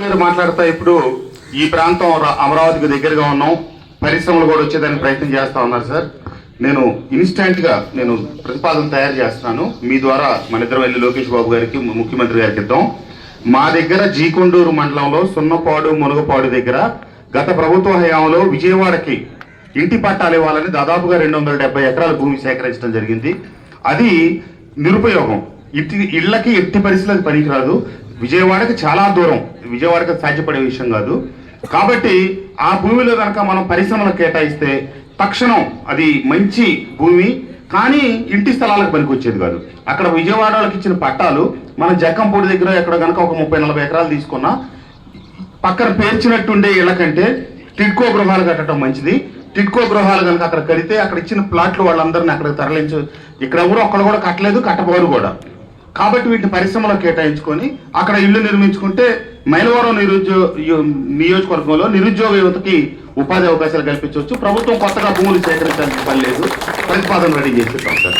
మీద మాట్లాడుతా ఇప్పుడు ఈ ప్రాంతం అమరావతికి దగ్గరగా ఉన్నాం. పరిశ్రమలు కూడా వచ్చేదానికి ప్రయత్నం చేస్తా ఉన్నారు సార్. నేను ఇన్స్టెంట్గా నేను ప్రతిపాదన తయారు చేస్తున్నాను. మీ ద్వారా మన ఇద్దరు వెళ్ళి లోకేష్ బాబు గారికి ముఖ్యమంత్రి గారికి ఇద్దాం మా దగ్గర జీకొండూరు మండలంలో సున్నపాడు మునగపాడు దగ్గర గత ప్రభుత్వ హయాంలో విజయవాడకి ఇంటి పట్టాలు ఇవ్వాలని దాదాపుగా రెండు వందల డెబ్బై ఎకరాల భూమి సేకరించడం జరిగింది. అది నిరుపయోగం. ఇట్టి ఇళ్ళకి ఎట్టి పరిస్థితులకు పనికిరాదు. విజయవాడకి చాలా దూరం. విజయవాడకి సాధ్యపడే విషయం కాదు. కాబట్టి ఆ భూమిలో కనుక మనం పరిశ్రమలు కేటాయిస్తే తక్షణం అది మంచి భూమి కానీ ఇంటి స్థలాలకు పనికొచ్చేది కాదు. అక్కడ విజయవాడకి ఇచ్చిన పట్టాలు మన జక్కంపూడి దగ్గర ఎక్కడ కనుక ఒక ముప్పై నలభై ఎకరాలు తీసుకున్నా పక్కన పేర్చినట్టుండే ఇళ్ళ కంటే టిడ్కో గృహాలు కట్టడం మంచిది. టిడ్కో గృహాలు కనుక అక్కడ కడితే అక్కడ ఇచ్చిన ప్లాట్లు వాళ్ళందరినీ అక్కడ తరలించు. ఇక్కడ ఎవరు ఒక్కడు కూడా కట్టలేదు కట్టబోరు కూడా. కాబట్టి వీటిని పరిశ్రమలో కేటాయించుకొని అక్కడ ఇల్లు నిర్మించుకుంటే మైలవరం నిరుద్యోగ నియోజకవర్గంలో నిరుద్యోగ యువతకి ఉపాధి అవకాశాలు కల్పించవచ్చు. ప్రభుత్వం కొత్తగా భూములు సేకరించాల్సిన పని లేదు. ప్రతిపాదన రెడీ చేసేస్తాం సార్.